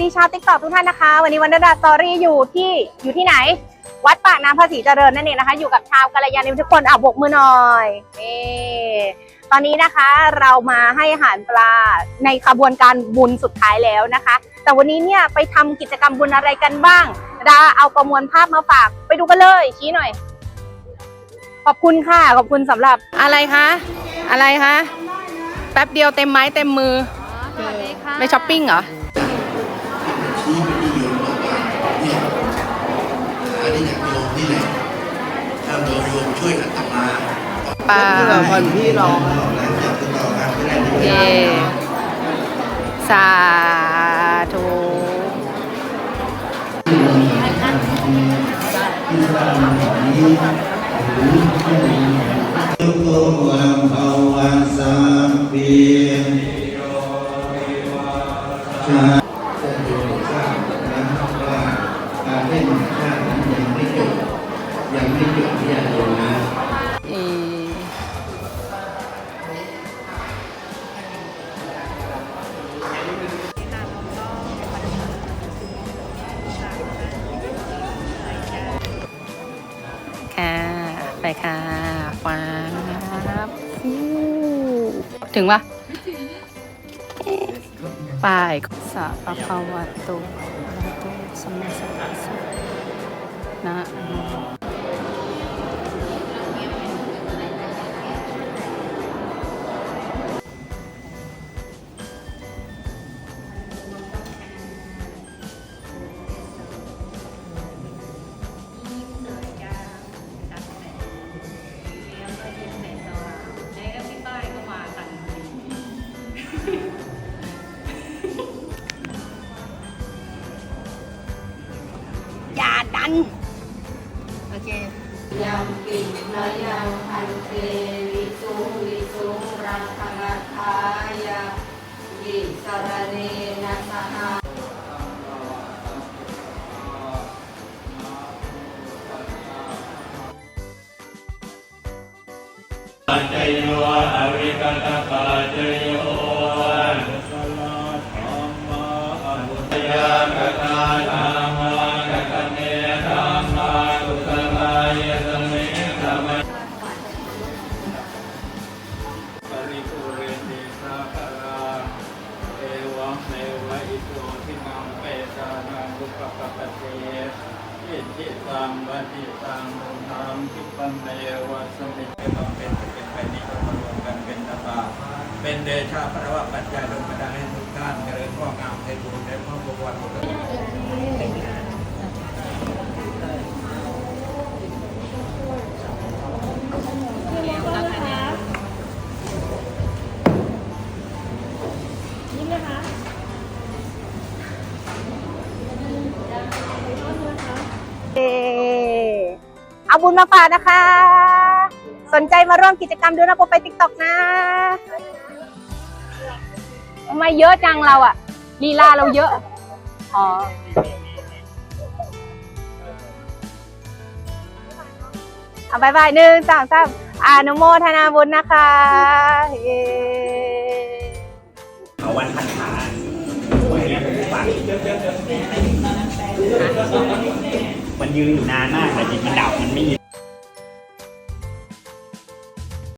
ดีชาวติ๊กต็อกทุกท่านนะคะ วันนี้วันดาดาสตอรี่อยู่ที่อยู่ที่ไหน วัดปากน้ำภาษีเจริญนั่นเองนะคะ อยู่กับชาวกัลยาณมิตรทุกคนอะบกมือหน่อยนี่ตอนนี้นะคะเรามาให้อาหารปลาในขบวนการบุญสุดท้ายแล้วนะคะ แต่วันนี้เนี่ยไปทำกิจกรรมบุญอะไรกันบ้าง ดาเอาประมวลภาพมาฝากไปดูกันเลยชี้หน่อย ขอบคุณค่ะขอบคุณสำหรับอะไรคะอะไรคะแป๊บเดียวเต็มไม้เต็มมือสวัสดีค่ะไปช้อปปิ้งเหรอ ชี้ไปที่โยมบอกว่าเนี่ยหาได้จากโยมนี่แหละถ้าโยมโยมช่วยอาตมาปลาก่อนพี่รองหลังจากติดต่อกันไม่ได้เยเยสาธุทุกโมวังภาวันสามปี ที่จะโยมนะอีค่ะ ไปค่ะฟ้าถึงปะไปสัพพะวะโตอะระหะโตสัมมาสัมพุทธัสสะนะ โมอย่าดันโอเคยังปิมยังพันเตวิสุงวิสุงรังคณทายาวิสรเนนะสหาปัจจโยอวิกตปัจจโย ทิตังวัติตังมุนังคิปันเนวะสมิเตเป็นเป็นไปนี้ก็มารวมกันเป็นตบาเป็นเดชาพระวะปัจจัยลงมาได้ให้ทุกท่านเจริญข้องามให้บุญได้ข้อบวรเอ บุญมาฝากนะคะ สนใจมาร่วมกิจกรรมดูนะโปรไปติ๊กต็อกนะทำไมเยอะจังเราอะลีลาเราเยอะ อ๋อ เอาบายบายหนึ่งสองสามอานุโมทนาบุญนะคะเอาวันพันษาไว้แล้วผมฟัง มันยืนอยู่นานมากแต่จิตมันดับมันไม่มี